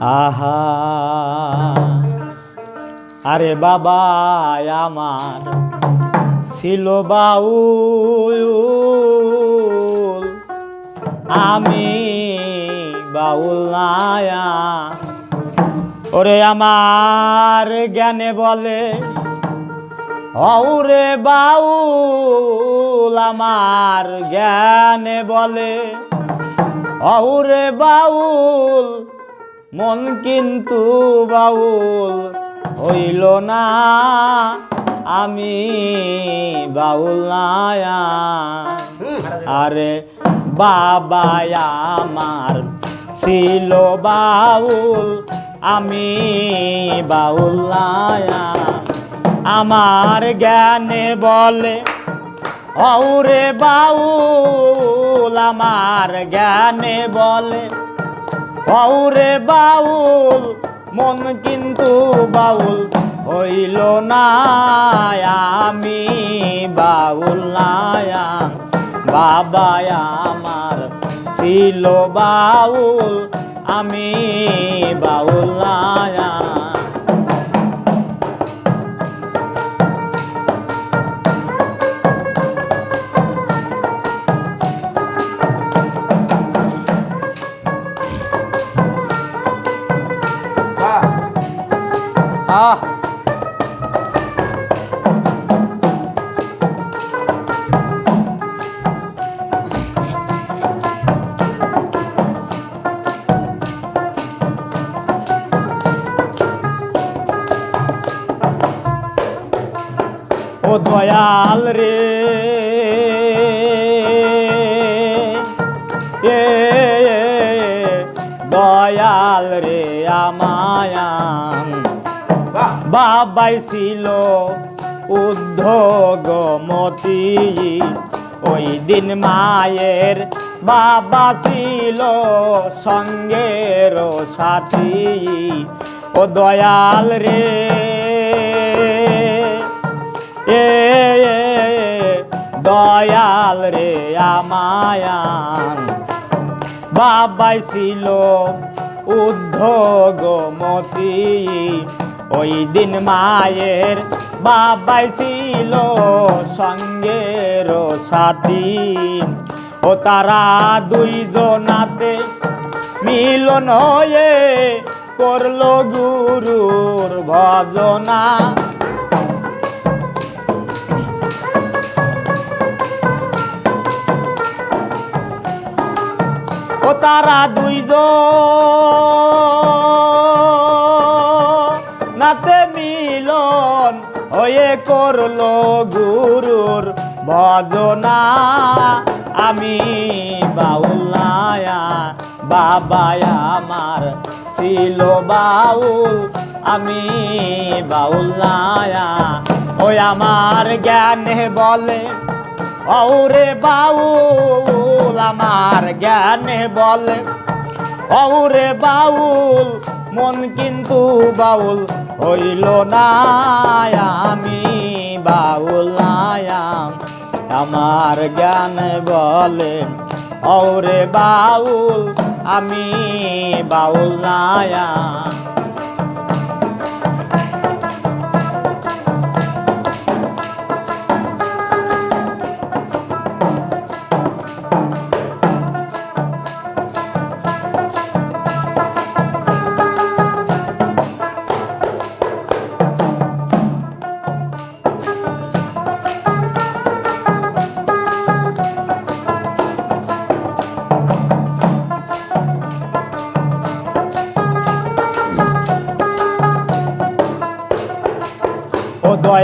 আহা। আরে বাবা, আমার ছিল বাউল। আমি বাউল নায়া। ওরে আমার জ্ঞানে বলে, অউরে বাউল, আমার জ্ঞানে বলে, অউরে বাউল মন কিন্তু বাউল হইল না। আমি বাউল নায়া আরে বাবা আমার ছিল বাউল, আমি বাউল নায়া আমার জ্ঞানে বলে, অউরে বাউল আমার জ্ঞানে বলে অউরে বাউল, মন কিন্তু বাউল। হইল না, আমি বাউল নায়া বাবা আমার ছিল বাউল, আমি বাউল নায়া দয়াল রে। এ দয়াল রে আমায়াম বাবাই ছিল উদ্ধগমতি ওই দিন মায়ের বাবা ছিল সঙ্গের সাথী। ও দয়াল রে। এ দয়াল রে আমায়ান। বাবাই ছিল উদ্ধগমতি ওই দিন মায়ের বাবাই ছিল সঙ্গের সাথী। ও তারা দুইজনাতে মিলন হয়ে করল গুরুর ভজনা। তারা দুইজন নাতে মিলন হয়ে করল গুরুর ভজনা। আমি বাউলায়া বাবা আমার ছিল বাউল আমি বাউলায়া ওই আমার জ্ঞানে বলে ওরে বাউল, আমার জ্ঞানে বলে। ওরে বাউল, মন কিন্তু বাউল, হইল না আমি বাউল নায়াম আমার জ্ঞান বলে ওরে বাউল, আমি বাউল নায়াম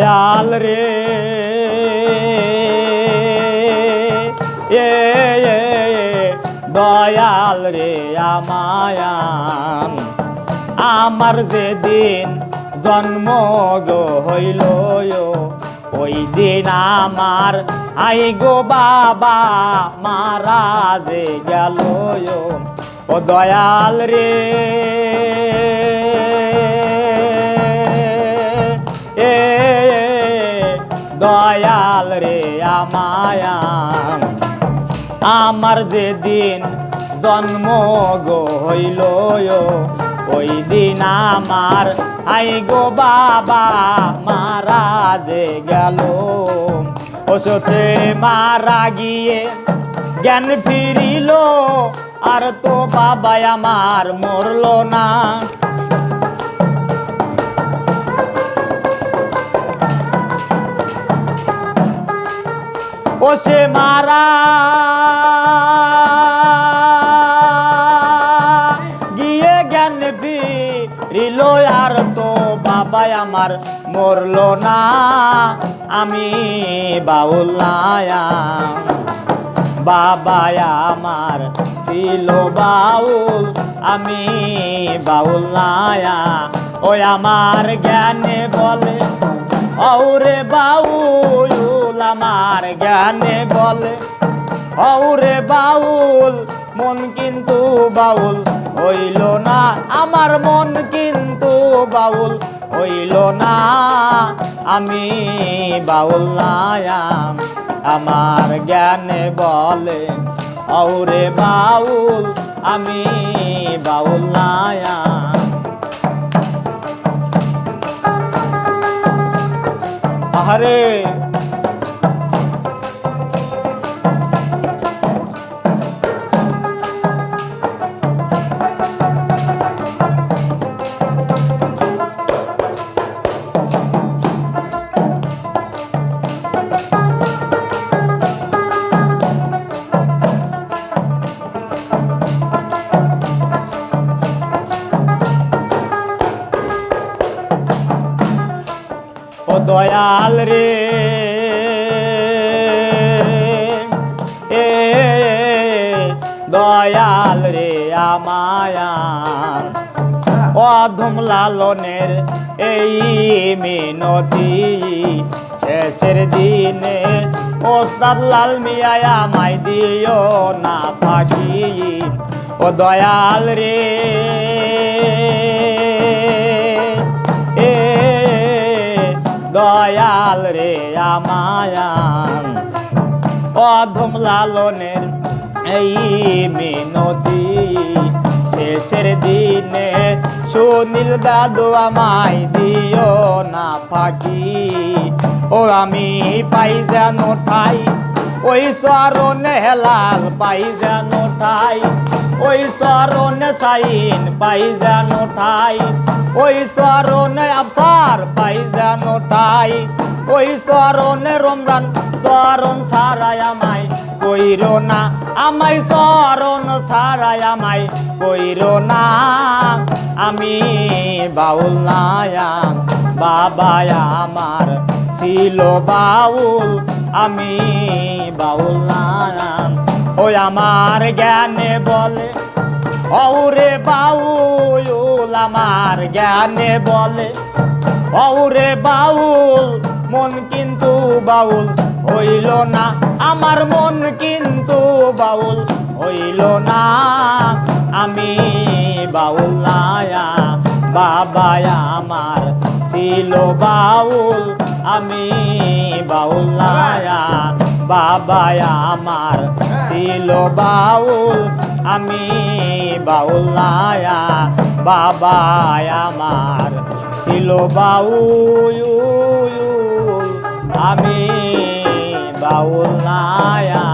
দয়াল রে। এ দয়াল রে আমায়ান আমার যেদিন জন্ম গো হইল ওই দিন আমার আই গো বাবা মারা যে গেল ও দয়াল রে। দয়াল রে আমায়াম আমার যেদিন জন্ম গো হইল ওই দিন আমার, আই গো বাবা মারা যে গেল। অসুখে মারা গিয়ে জ্ঞান ফিরিল, আর তো বাবা আমার মরল না। ও সে মারা। গিয়ে জ্ঞান ফিরিল আর তো বাবা আমার মরলো না। আমি বাউলায়া বাবা আমার ছিল বাউল। আমি বাউল নায়া। ওই আমার জ্ঞানে বলে ওরে বাউল আমার জ্ঞানে বলে ওরে বাউল, মন কিন্তু বাউল, হইল না আমার মন কিন্তু বাউল, হইল না আমি বাউল নায়াম। আমার জ্ঞানে বলে ওরে বাউল, আমি বাউল নায়াম। আরে দয়াল রে। এ দয়াল রে আমায়ান অধম লালনের এই মিনতি শেষের দিনে ওস্তাদ লাল মিয়া আমায় দিও না ফাঁকি ও দয়াল রে। দয়াল রে আমায়ান অধম লালনের এই মিনতি, শেষের দিনে সুনীল দাদু আমায় দিও না ফাঁকি। ও আমি পাই যেন ঠাই ওই চরণে হেলাল পাই যেন ঠাই, ওই চরণে সাইন পাই যেন ঠাই, ওই চরণে আফার পাই যেন ঠাই, ওই চরণে রমজান চরণ সারায় আমায় কইর না, আমায় চরণ সারায় আমায় কইর না। আমি বাউল নায়াম বাবা আমার ছিল বাউল, আমি বাউল নায়াম ওই আমার জ্ঞানে বলে, ওরে বাউল, আমার জ্ঞানে বলে। ওরে বাউল, মন কিন্তু বাউল, হইল না। আমার মন কিন্তু বাউল, হইল না। আমি বাউল নায়া বাবা আমার ছিল বাউল। আমি বাউলায়া নায়া বাবা আমার ছিল বাউল। আমি বাউলায়া নায়া বাবা আমার ছিল বাউল। আমি বাউল নায়া